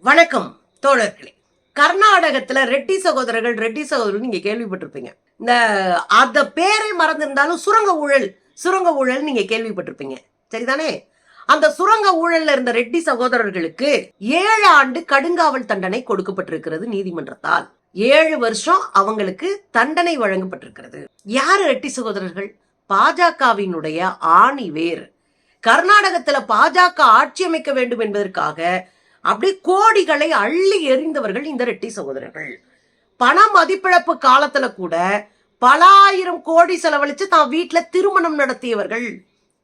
வணக்கம் தோழர்களே. கர்நாடகத்துல ரெட்டி சகோதரர்கள் ரெட்டி சகோதரர்கள் நீங்க கேள்விப்பட்டிருப்பீங்க. இந்த அந்த பேரை மறந்திருந்தாலும் சுரங்க ஊழல் சுரங்க ஊழல் நீங்க கேள்விப்பட்டிருப்பீங்க. சரிதானே? அந்த சுரங்க ஊழல்ல இருந்த ரெட்டி சகோதரர்களுக்கு ஏழு ஆண்டு கடுங்காவல் தண்டனை கொடுக்கப்பட்டிருக்கிறது நீதிமன்றத்தால். ஏழு வருஷம் அவங்களுக்கு தண்டனை வழங்கப்பட்டிருக்கிறது. யாரு ரெட்டி சகோதரர்கள்? பாஜகவினுடைய ஆணி வேர் கர்நாடகத்துல பாஜக ஆட்சி அமைக்க வேண்டும் என்பதற்காக அப்படி கோடிகளை அள்ளி எறிந்தவர்கள் இந்த ரெட்டி சகோதரர்கள். பண மதிப்பிழப்பு காலத்துல கூட பல ஆயிரம் கோடி செலவழிச்சு தான் வீட்டுல திருமணம் நடத்தியவர்கள்.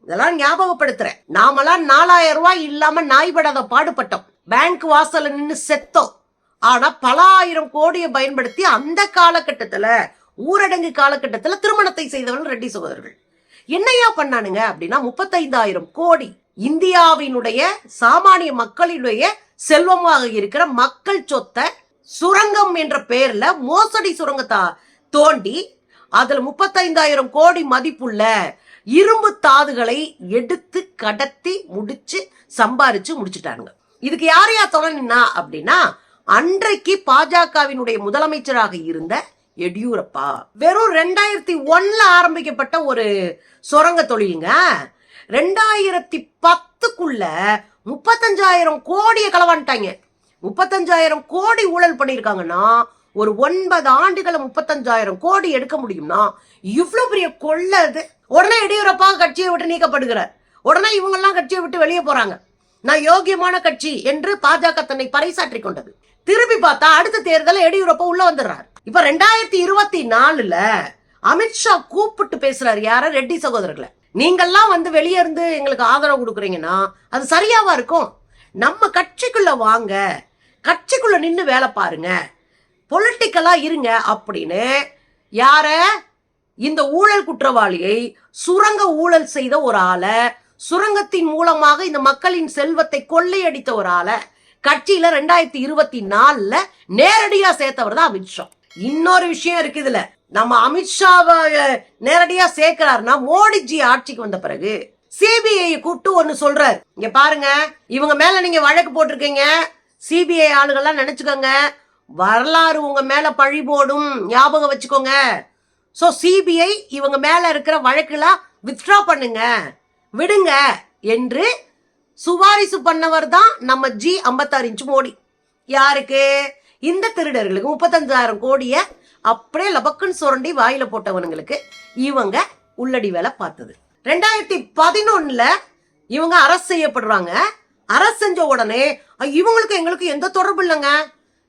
இதெல்லாம் ஞாபகப்படுத்துறேன். நாமெல்லாம் நாலாயிரம் ரூபாய் இல்லாம நாய்படாத பாடுபட்டோம். பேங்க் வாசல்ல நின்று செத்தோம். ஆனா பல ஆயிரம் கோடியை பயன்படுத்தி அந்த காலகட்டத்துல ஊரடங்கு காலகட்டத்துல திருமணத்தை செய்தவர்கள் ரெட்டி சகோதரர்கள். என்னையா பண்ணானுங்க அப்படின்னா முப்பத்தைந்தாயிரம் கோடி. இந்தியாவினுடைய சாமானிய மக்களினுடைய செல்வமாக இருக்கிற மக்கள் சொத்தை சுரங்கம் என்ற பெயர்ல மோசடி சுரங்கத்தா தோண்டி அதுல முப்பத்தைந்தாயிரம் கோடி மதிப்புள்ள இரும்பு தாதுகளை எடுத்து கடத்தி முடிச்சு சம்பாரிச்சு முடிச்சுட்டானுங்க. இதுக்கு யார் யார் தொடனா அப்படின்னா அன்றைக்கு பாஜகவினுடைய முதலமைச்சராக இருந்த எடியூரப்பா. வெறும் ரெண்டாயிரத்தி ஒன்ல ஆரம்பிக்கப்பட்ட ஒரு சுரங்க தொழிலுங்க. ரெண்டாயிரத்தி பத்துக்குள்ள முப்பத்தஞ்சாயிரம் கோடியை களவாண்டாங்க முப்பத்தஞ்சாயிரம் கோடி ஊழல் பண்ணியிருக்காங்கன்னா ஒரு ஒன்பது ஆண்டுகளை முப்பத்தஞ்சாயிரம் கோடி எடுக்க முடியும்னா இவ்வளவு பெரிய கொள்ள அது. உடனே எடியூரப்பா கட்சியை விட்டு நீக்கப்படுகிறார். உடனே இவங்கெல்லாம் கட்சியை விட்டு வெளியே போறாங்க. நான் யோகியமான கட்சி என்று பாஜக தன்னை பறைசாற்றி கொண்டது. திருப்பி பார்த்தா அடுத்த தேர்தல எடியூரப்பா உள்ள வந்துடுறாரு. இப்ப ரெண்டாயிரத்தி இருபத்தி நாலுல அமித்ஷா கூப்பிட்டு பேசுறாரு யார? ரெட்டி சகோதரர்களை. நீங்கள்லாம் வந்து வெளியே இருந்து எங்களுக்கு ஆதரவு கொடுக்குறீங்கன்னா அது சரியாவா இருக்கும்? நம்ம கட்சிக்குள்ள வாங்க. கட்சிக்குள்ள நின்று வேலை பாருங்க. பொலிட்டிக்கலா இருங்க அப்படின்னு யார? இந்த ஊழல் குற்றவாளியை சுரங்க ஊழல் செய்த ஒரு ஆளை சுரங்கத்தின் மூலமாக இந்த மக்களின் செல்வத்தை கொள்ளையடித்த ஒரு ஆளை கட்சியில ரெண்டாயிரத்தி இருபத்தி நாலுல நேரடியா சேர்த்தவர் தான் அமித்ஷா. இன்னொரு விஷயம் இருக்கு இதுல. நம்ம அமித்ஷாவை நேரடியா சேர்க்கிறாருன்னா மோடிஜி ஆட்சிக்கு வந்த பிறகு சிபிஐ கூப்பிட்டு ஒன்னு சொல்றாரு. இங்க பாருங்க இவங்க மேல நீங்க வழக்கு போட்டிருக்கீங்க. சிபிஐ ஆளுகள்லாம் நினைச்சுக்கோங்க. வரலாறு உங்க மேல பழி போடும். ஞாபகம் வச்சுக்கோங்க. ஸோ சிபிஐ இவங்க மேல இருக்கிற வழக்குலாம் வித்ட்ரா பண்ணுங்க. விடுங்க என்று சுவாரிசு பண்ணவர் தான் நம்ம ஜி ஐம்பத்தாறு இன்ச்சு மோடி. யாருக்கு? இந்த திருடர்களுக்கு முப்பத்தஞ்சாயிரம் கோடியை அப்படியே லபக்குன்னு சுரண்டி வாயில போட்டவனுங்களுக்கு இவங்க உள்ளடி வேலை பார்த்தது. ரெண்டாயிரத்தி பதினொன்னுல இவங்க அரசு செய்யப்படுறாங்க. அரசு செஞ்ச உடனே இவங்களுக்கு எங்களுக்கு எந்த தொடர்பு இல்லைங்க?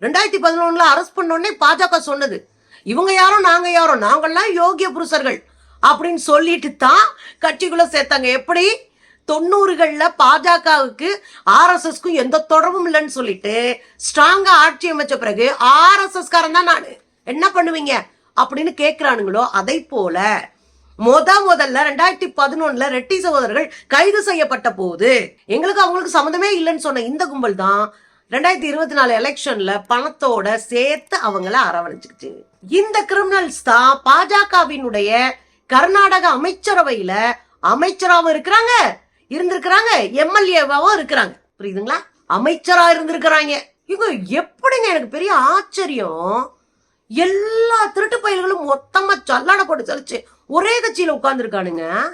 ரெண்டாயிரத்தி பதினொன்னுல அரசு பண்ணோடனே பாஜக சொன்னது. இவங்க யாரும் நாங்க யாரும் நாங்கள்லாம் யோகிய புருஷர்கள். அப்படின்னு சொல்லிட்டு தான் கட்சிக்குள்ள சேர்த்தாங்க. எப்படி? தொண்ணூறுகள்ல பாஜகவுக்கு ஆர்எஸ்எஸ்க்கும் எந்த தொடர்பும் இல்லைன்னு சொல்லிட்டு ஸ்ட்ராங்கா ஆட்சி அமைச்ச பிறகு ஆர்எஸ்எஸ்காரன் தான் நானு. என்ன பண்ணுவீங்க? அப்படின்னு கேட்கிறானுங்களோ அதை போல முத முதல்ல ரெண்டாயிரத்தி பதினொன்னுல ரெட்டி சகோதரர்கள் கைது செய்யப்பட்ட போது எங்களுக்கு அவங்களுக்கு சம்மந்தமே இல்லைன்னு சொன்ன இந்த கும்பல் தான் ரெண்டாயிரத்தி இருபத்தி நாலு எலெக்ஷன்ல பணத்தோட சேர்த்து அவங்கள அரவணைச்சுக்கிச்சு. இந்த கிரிமினல்ஸ் தான் பாஜகவினுடைய கர்நாடக அமைச்சரவையில அமைச்சராவும் இருக்கிறாங்க இருந்திருக்கிறாங்க எம்எல்ஏவாவும் இருக்கிறாங்க. புரியுதுங்களா? அமைச்சரா இருந்திருக்கிறாங்க. இவங்க எப்படிங்க எனக்கு பெரிய ஆச்சரியம்? எல்லா திருட்டு பயல்களும் மொத்தமா சல்லாட போட்டு சலிச்சு ஒரே கட்சியில உட்கார்ந்துருக்கானுங்க.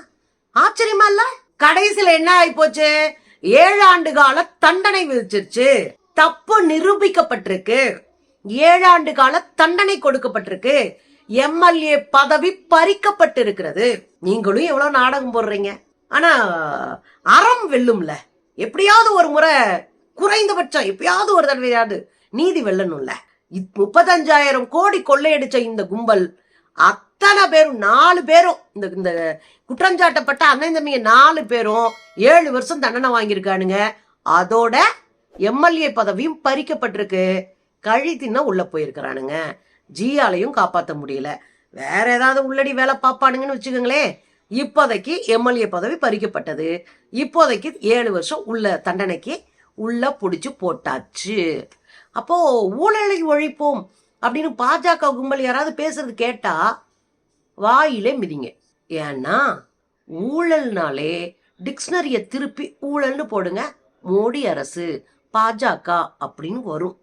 ஆச்சரியமா இல்ல? கடைசியில என்ன ஆகி போச்சு ஏழு ஆண்டு கால தண்டனை விதிச்சிருச்சு. தப்பு நிரூபிக்கப்பட்டிருக்கு. ஏழு ஆண்டு கால தண்டனை கொடுக்கப்பட்டிருக்கு. எம்எல்ஏ பதவி பறிக்கப்பட்டிருக்கிறது. நீங்களும் எவ்வளவு நாடகம் போடுறீங்க? ஆனா அறம் வெல்லும்ல. எப்படியாவது ஒரு முறை குறைந்தபட்சம் எப்பயாவது ஒரு தடவையாவது நீதி வெல்லணும்ல. முப்பத்தஞ்சாயிரம் கோடி கொள்ளையடிச்ச இந்த கும்பல் அத்தனை பேரும் நாலு பேரும் இந்த இந்த குற்றஞ்சாட்டப்பட்ட அண்ணன் தம்பிங்க நாலு பேரும் ஏழு வருஷம் தண்டனை வாங்கியிருக்கானுங்க. அதோட எம்எல்ஏ பதவியும் பறிக்கப்பட்டிருக்கு. கழி தின்ன உள்ள போயிருக்கிறானுங்க. ஜியாலையும் காப்பாற்ற முடியல. வேற ஏதாவது உள்ளடி வேலை பார்ப்பானுங்கன்னு வச்சுக்கோங்களேன் இப்போதைக்கு எம்எல்ஏ பதவி பறிக்கப்பட்டது. இப்போதைக்கு ஏழு வருஷம் உள்ள தண்டனைக்கு உள்ள பிடிச்சி போட்டாச்சு. அப்போ ஊழலை ஒழிப்போம் அப்படின்னு பாஜக கும்பல் யாராவது பேசுறது கேட்டா வாயிலே மிதிங்க. ஏன்னா ஊழல்னாலே டிக்ஷனரியை திருப்பி ஊழல்னு போடுங்க. மோடி அரசு பாஜக அப்படின்னு வரும்.